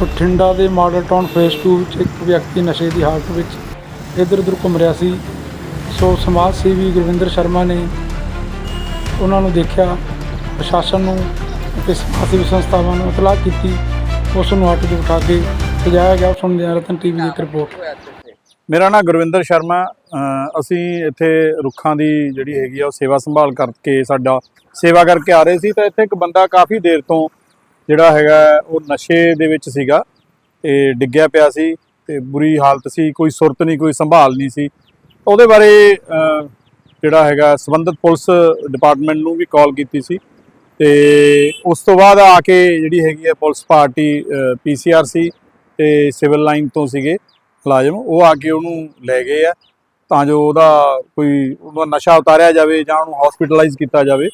ਬਠਿੰਡਾ ਦੇ model town face 2 ਵਿੱਚ ਇੱਕ ਵਿਅਕਤੀ ਨਸ਼ੇ ਦੀ ਹਾਲਤ ਵਿੱਚ ਇੱਧਰ ਉੱਧਰ ਘੁੰਮ ਰਿਹਾ ਸੀ। ਸੋ ਸਮਾਜ ਸੇਵੀ ਗੁਰਵਿੰਦਰ ਸ਼ਰਮਾ ਨੇ ਉਹਨਾਂ ਨੂੰ ਦੇਖਿਆ, ਪ੍ਰਸ਼ਾਸਨ ਨੂੰ ਅਤੇ ਸਮਾਜ ਸੇਵੀ ਸੰਸਥਾਵਾਂ ਨੂੰ ਇਤਲਾਹ ਕੀਤੀ। ਉਸ ਨੂੰ ਆਟੋ 'ਤੇ ਬਿਠਾ ਕੇ ਸਜਾਇਆ ਗਿਆ। ਸੁਣਦੇ ਹਾਂ ਰਤਨ ਟੀਵੀ ਦੀ ਇੱਕ ਰਿਪੋਰਟ ਮੇਰਾ ਨਾਮ ਗੁਰਵਿੰਦਰ ਸ਼ਰਮਾ। ਅਸੀਂ ਇੱਥੇ ਰੁੱਖਾਂ ਦੀ ਜਿਹੜੀ ਹੈਗੀ ਆ, ਉਹ ਸੇਵਾ ਸੰਭਾਲ ਕਰਕੇ ਸਾਡਾ ਸੇਵਾ ਕਰਕੇ ਆ ਰਹੇ ਸੀ। ਤਾਂ ਇੱਥੇ ਇੱਕ ਬੰਦਾ ਕਾਫੀ ਦੇਰ ਤੋਂ ਜਿਹੜਾ ਹੈਗਾ ਉਹ ਨਸ਼ੇ ਦੇ ਵਿੱਚ ਸੀਗਾ ਤੇ ਡਿੱਗਿਆ ਪਿਆ ਸੀ ਤੇ ਬੁਰੀ ਹਾਲਤ ਸੀ, ਕੋਈ ਸੁਰਤ ਨਹੀਂ, ਕੋਈ ਸੰਭਾਲ ਨਹੀਂ ਸੀ। ਉਹਦੇ ਬਾਰੇ ਜਿਹੜਾ ਹੈਗਾ ਸੰਬੰਧਿਤ ਪੁਲਿਸ ਡਿਪਾਰਟਮੈਂਟ ਨੂੰ ਵੀ ਕਾਲ ਕੀਤੀ ਸੀ ਤੇ ਉਸ ਤੋਂ ਬਾਅਦ ਆ ਕੇ ਜਿਹੜੀ ਹੈਗੀ ਹੈ, ਪੁਲਿਸ ਪਾਰਟੀ ਪੀਸੀਆਰ ਸੀ ਤੇ ਸਿਵਲ ਲਾਈਨ ਤੋਂ ਸੀਗੇ ਮੁਲਾਜ਼ਮ, ਉਹ ਆ ਕੇ ਉਹਨੂੰ ਲੈ ਗਏ ਆ। ਤਾਂ ਜੋ ਉਹਦਾ ਕੋਈ, ਉਹਦਾ ਨਸ਼ਾ ਉਤਾਰਿਆ ਜਾਵੇ ਜਾਂ ਉਹਨੂੰ ਹਸਪੀਟਲਾਈਜ਼ ਕੀਤਾ ਜਾਵੇ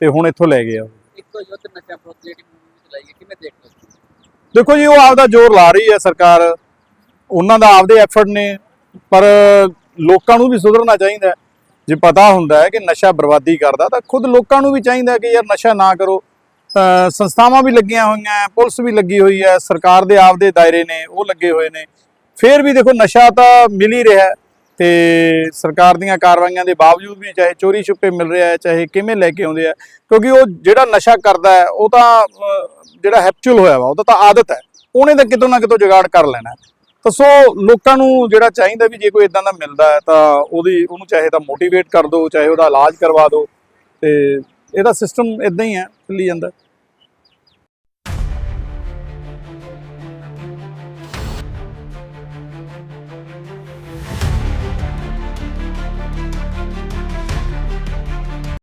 ਤੇ ਹੁਣ ਇੱਥੋਂ ਲੈ ਗਏ ਆ। ਇੱਕੋ ਯੁੱਧ ਨਸ਼ਾ ਵਿਰੋਧ ਜਿਹੜੀ ਚਲਾਈ ਹੈ ਕਿਵੇਂ ਦੇਖਦੇ ਹੋ? ਦੇਖੋ ਜੀ, ਉਹ ਆਪਦਾ ਜ਼ੋਰ ਲਾ ਰਹੀ ਹੈ ਸਰਕਾਰ। ਉਹਨਾਂ ਦਾ ਆਪਦੇ ਐਫਰਟ ਨੇ, ਪਰ ਲੋਕਾਂ ਨੂੰ ਵੀ ਸੁਧਰਨਾ ਚਾਹੀਦਾ ਜੇ ਪਤਾ ਹੁੰਦਾ ਹੈ ਕਿ ਨਸ਼ਾ ਬਰਬਾਦੀ ਕਰਦਾ, ਤਾਂ ਖੁਦ ਲੋਕਾਂ ਨੂੰ ਵੀ ਚਾਹੀਦਾ ਕਿ ਯਾਰ ਨਸ਼ਾ ਨਾ ਕਰੋ। ਤਾਂ ਸੰਸਥਾਵਾਂ ਵੀ ਲੱਗੀਆਂ ਹੋਈਆਂ ਪੁਲਿਸ ਵੀ ਲੱਗੀ ਹੋਈ ਹੈ, ਸਰਕਾਰ ਦੇ ਆਪਦੇ ਦਾਇਰੇ ਨੇ, ਉਹ ਲੱਗੇ ਹੋਏ ਨੇ। ਫਿਰ ਵੀ ਦੇਖੋ, ਨਸ਼ਾ ਤਾਂ ਮਿਲ ਹੀ ਰਿਹਾ ਤੇ ਸਰਕਾਰ ਦੀਆਂ ਕਾਰਵਾਈਆਂ ਦੇ ਬਾਵਜੂਦ ਵੀ ਚਾਹੇ ਚੋਰੀ ਛੁਪੇ ਮਿਲ ਰਿਹਾ ਹੈ, ਚਾਹੇ ਕਿਵੇਂ ਲੈ ਕੇ ਆਉਂਦੇ ਆ, ਕਿਉਂਕਿ ਉਹ ਜਿਹੜਾ ਨਸ਼ਾ ਕਰਦਾ ਹੈ, ਉਹ ਤਾਂ ਜਿਹੜਾ ਹੈਪਚੁਅਲ ਹੋਇਆ ਵਾ ਉਹਦਾ ਤਾਂ ਆਦਤ ਹੈ। ਉਹਨੇ ਤਾਂ ਕਿਤੋਂ ਨਾ ਕਿਤੋਂ ਜੁਗਾੜ ਕਰ ਲੈਣਾ ਤਾਂ ਸੋ ਲੋਕਾਂ ਨੂੰ ਜਿਹੜਾ ਚਾਹੀਦਾ ਵੀ ਜੇ ਕੋਈ ਇਦਾਂ ਦਾ ਮਿਲਦਾ ਹੈ, ਤਾਂ ਉਹਦੀ, ਉਹਨੂੰ ਚਾਹੇ ਤਾਂ ਮੋਟੀਵੇਟ ਕਰ ਦਿਓ ਚਾਹੇ ਉਹਦਾ ਇਲਾਜ ਕਰਵਾ ਦਿਓ ਤੇ ਇਹਦਾ ਸਿਸਟਮ ਇਦਾਂ ਹੀ ਹੈ ਚੱਲੀ ਜਾਂਦਾ।